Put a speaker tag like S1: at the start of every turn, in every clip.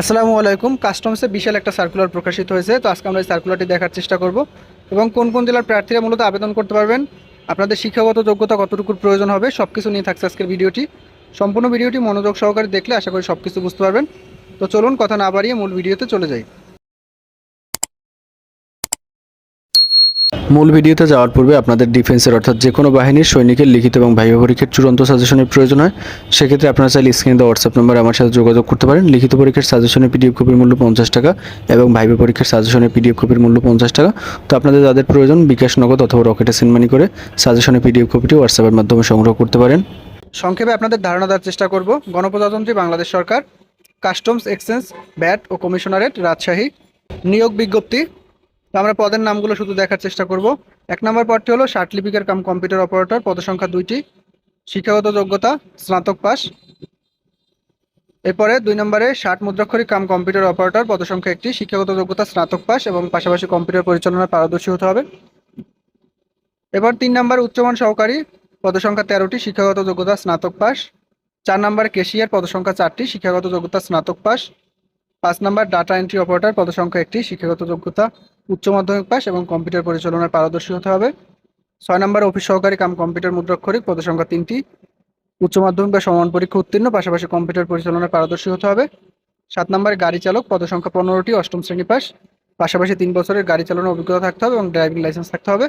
S1: আসসালামু আলাইকুম। কাস্টমসে বিশাল একটা সার্কুলার প্রকাশিত হয়েছে। তো আজকে আমরা এই সার্কুলারটি দেখার চেষ্টা করব এবং কোন কোন জেলার প্রার্থীরা মূলত আবেদন করতে পারবেন, আপনাদের শিক্ষাগত যোগ্যতা কতটুকুর প্রয়োজন হবে সব কিছু নিয়ে থাকছে আজকের ভিডিওটি। সম্পূর্ণ ভিডিওটি মনোযোগ সহকারে দেখলে আশা করি সব কিছু বুঝতে পারবেন। তো চলুন কথা না বাড়িয়ে মূল ভিডিওতে চলে যাই।
S2: মূল ভিডিওতে যাওয়ার পূর্বে আপনাদের ডিফেন্সের অর্থাৎ যে কোনো বাহিনীর সৈনিকের লিখিত এবং ভাইবা পরীক্ষার চূড়ান্ত সাজেশনের প্রয়োজন হয়, সেক্ষেত্রে আপনারা চাইলে স্ক্রিনে দেওয়া হোয়াটসঅ্যাপ নম্বরে আমার সাথে যোগাযোগ করতে পারেন। লিখিত পরীক্ষার সাজেশনের পিডিএফ কপির মূল্য পঞ্চাশ টাকা এবং ভাইবা পরীক্ষার সাজেশনের পিডিএফ কপির মূল্য পঞ্চাশ টাকা। তো আপনাদের যাদের প্রয়োজন বিকাশ নগদ অথবা রকেটে সেন্ড করে সাজেশনের পিডিএফ কপিটি হোয়াটসঅ্যাপের মাধ্যমে সংগ্রহ করতে পারেন।
S1: সংক্ষেপে আপনাদের ধারণা দেওয়ার চেষ্টা করব। গণপ্রজাতন্ত্রী বাংলাদেশ সরকার কাস্টমস এক্সচেঞ্জ ব্যাট ও কমিশনারেট রাজশাহী নিয়োগ বিজ্ঞপ্তি। আমরা পদের নামগুলো শুধু দেখার চেষ্টা করব। এক নম্বর পদটি হলো ষাট লিপিকার কাম কম্পিউটার অপারেটর পদসংখ্যা দুইটি, শিক্ষাগত যোগ্যতা, স্নাতক পাস। এরপরে দুই নম্বরে ষাট মুদ্রাক্ষরিক কাম কম্পিউটার অপারেটর পদসংখ্যা একটি, শিক্ষাগত যোগ্যতা, স্নাতক পাস এবং পাশাপাশি কম্পিউটার পরিচালনায় পারদর্শী হতে হবে। এবার তিন নম্বর উচ্চমান সহকারী পদসংখ্যা তেরোটি, শিক্ষাগত যোগ্যতা, স্নাতক পাস। চার নম্বর কেশিয়ার পদসংখ্যা চারটি, শিক্ষাগত যোগ্যতা, স্নাতক পাস। পাঁচ নম্বর ডাটা এন্ট্রি অপারেটর পদসংখ্যা একটি, শিক্ষাগত যোগ্যতা উচ্চ মাধ্যমিক পাস এবং কম্পিউটার পরিচালনায় পারদর্শী হতে হবে। ছয় নম্বর অফিস সহকারী কাম কম্পিউটার মুদ্রাক্ষরিক পদসংখ্যা তিনটি। উচ্চ মাধ্যমিক বা সমান পরীক্ষা উত্তীর্ণ, পাশাপাশি কম্পিউটার পরিচালনায় পারদর্শী হতে হবে। সাত নম্বর গাড়ি চালক, পদসংখ্যা পনেরোটি, অষ্টম শ্রেণি পাস। পাশাপাশি তিন বছরের গাড়ি চালানোর অভিজ্ঞতা থাকতে হবে এবং ড্রাইভিং লাইসেন্স থাকতে হবে।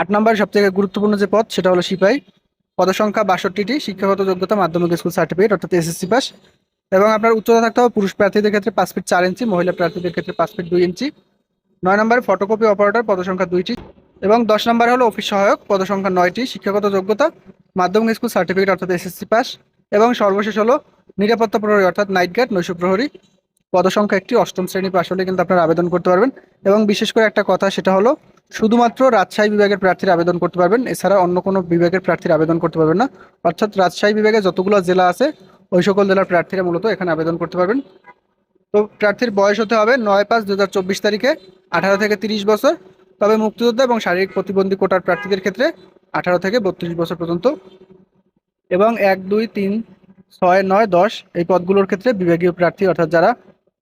S1: আট নম্বর সবথেকে গুরুত্বপূর্ণ যে পদ, সেটা হলো সিপাহী পদসংখ্যা বাষট্টিটি, শিক্ষাগত যোগ্যতা মাধ্যমিক স্কুল সার্টিফিকেট, অর্থাৎ এসএসসি পাস। এবং আপনার উচ্চতা থাকতে হবে পুরুষ প্রার্থীদের ক্ষেত্রে পাঁচ ফিট চার ইঞ্চি, মহিলা প্রার্থীদের ক্ষেত্রে পাঁচ ফিট দুই ইঞ্চি। নয় নম্বরে ফটোকপি অপারেটর পদসংখ্যা দুইটি এবং দশ নম্বর হলো অফিস সহায়ক পদসংখ্যা নয়টি, শিক্ষাগত যোগ্যতা, মাধ্যমিক স্কুল সার্টিফিকেট অর্থাৎ এসএসসি পাস এবং সর্বশেষ হলো নিরাপত্তা প্রহরী অর্থাৎ নাইট গার্ড নৈশ প্রহরী। পদসংখ্যা একটি অষ্টম শ্রেণি পাশ হলে কিন্তু আপনারা আবেদন করতে পারবেন। এবং বিশেষ করে একটা কথা, সেটা হলো শুধুমাত্র রাজশাহী বিভাগের প্রার্থীরা আবেদন করতে পারবেন, এছাড়া অন্য কোনো বিভাগের প্রার্থীরা আবেদন করতে পারবেন না। অর্থাৎ রাজশাহী বিভাগে যতগুলো জেলা আছে, ওই সকল জেলার প্রার্থীরা মূলত এখানে আবেদন করতে পারবেন। তো প্রার্থীর বয়স হতে হবে নয় পাঁচ দু তারিখে, আঠারো থেকে তিরিশ বছর। তবে মুক্তিযোদ্ধা এবং শারীরিক প্রতিবন্ধী কোটার প্রার্থীদের ক্ষেত্রে আঠারো থেকে বত্রিশ বছর পর্যন্ত। এবং এক, দুই, তিন, ছয়, নয়, দশ এই পদগুলোর ক্ষেত্রে বিভাগীয় প্রার্থী অর্থাৎ যারা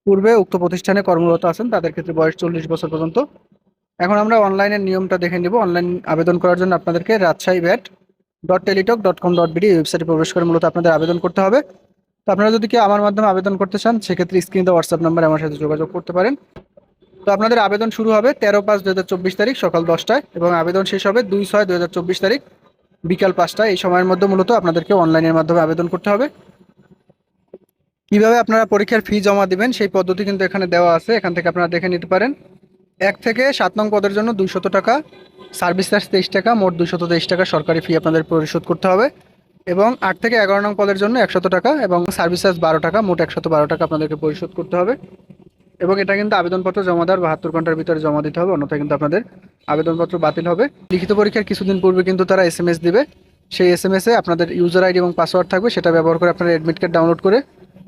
S1: পূর্বে উক্ত প্রতিষ্ঠানে কর্মরত আছেন, তাদের ক্ষেত্রে বয়স চল্লিশ বছর পর্যন্ত। এখন আমরা অনলাইনের নিয়মটা দেখে নেব। অনলাইন আবেদন করার জন্য আপনাদেরকে Rajshahi VAT dot Teletalk dot com dot BD ওয়েবসাইটে প্রবেশ করে মূলত আপনাদের আবেদন করতে হবে। তো আপনারা যদি কি আমার মাধ্যমে আবেদন করতে চান, সেক্ষেত্রে স্ক্রিনে হোয়াটসঅ্যাপ নাম্বারে আমার সাথে যোগাযোগ করতে পারেন। তো আপনাদের আবেদন শুরু হবে তেরো পাঁচ দু তারিখ সকাল দশটায় এবং আবেদন শেষ হবে দুই ছয় দু তারিখ বিকাল পাঁচটায়। এই সময়ের মধ্যে মূলত আপনাদেরকে অনলাইনের মাধ্যমে আবেদন করতে হবে। কীভাবে আপনারা পরীক্ষার ফি জমা দিবেন সেই পদ্ধতি কিন্তু এখানে দেওয়া আছে। এখান থেকে আপনারা দেখে নিতে পারেন। এক থেকে সাত নং পদের জন্য দুইশত টাকা, সার্ভিস চার্জ তেইশ টাকা, মোট দুইশত তেইশ টাকা সরকারি ফি আপনাদের পরিশোধ করতে হবে। এবং আট থেকে এগারো নং পদের জন্য একশত টাকা এবং সার্ভিস চার্জ বারো টাকা, মোট একশত বারো টাকা আপনাদেরকে পরিশোধ করতে হবে। এবং এটা কিন্তু আবেদনপত্র জমা দেওয়ার বাহাত্তর ঘণ্টার ভিতরে জমা দিতে হবে, অন্যথায় কিন্তু আপনাদের আবেদনপত্র বাতিল হবে। লিখিত পরীক্ষার কিছুদিন পূর্বে কিন্তু তারা এস এম এস দিবে। সেই এস এম এসে আপনাদের ইউজার আইডি এবং পাসওয়ার্ড থাকবে, সেটা ব্যবহার করে আপনারা অ্যাডমিট কার্ড ডাউনলোড করে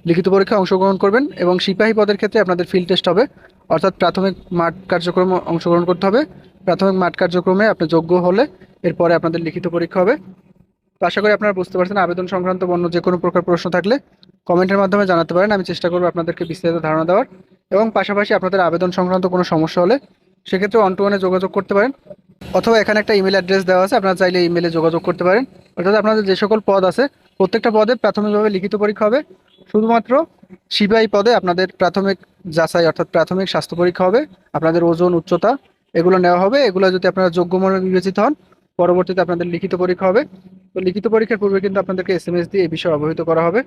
S1: লিখিত পরীক্ষায় অংশগ্রহণ করবেন এবং সিপাহী পদের ক্ষেত্রে আপনাদের ফিল্ড টেস্ট হবে। অর্থাৎ প্রাথমিক মাঠ কার্যক্রমে অংশগ্রহণ করতে হবে। প্রাথমিক মাঠ কার্যক্রমে আপনি যোগ্য হলে এরপরে আপনাদের লিখিত পরীক্ষা হবে। আশা করি আপনারা বুঝতে পারছেন, আবেদন সংক্রান্ত অন্য যে কোনো প্রকার প্রশ্ন থাকলে কমেন্টের মাধ্যমে জানাতে পারেন। আমি চেষ্টা করব আপনাদেরকে বিস্তারিত ধারণা দেওয়ার এবং পাশাপাশি আপনাদের আবেদন সংক্রান্ত কোনো সমস্যা হলে সেক্ষেত্রে ওয়ান টু ওয়ানে যোগাযোগ করতে পারেন অথবা এখানে একটা ইমেল অ্যাড্রেস দেওয়া আছে, আপনারা চাইলে ইমেলে যোগাযোগ করতে পারেন। অর্থাৎ আপনাদের যে সকল পদ আছে, প্রত্যেকটা পদে প্রাথমিকভাবে লিখিত পরীক্ষা হবে। শুধুমাত্র সিপাহী পদে আপনাদের প্রাথমিক যাচাই অর্থাৎ প্রাথমিক স্বাস্থ্য পরীক্ষা হবে, আপনাদের ওজন, উচ্চতা এগুলো নেওয়া হবে। এগুলো যদি আপনারা যোগ্য মনে বিবেচিত হন, পরবর্তীতে আপনাদের লিখিত পরীক্ষা হবে। তো লিখিত পরীক্ষার পূর্বে কিন্তু আপনাদেরকে এস এম এস দিয়ে এই বিষয়ে অবহিত করা হবে।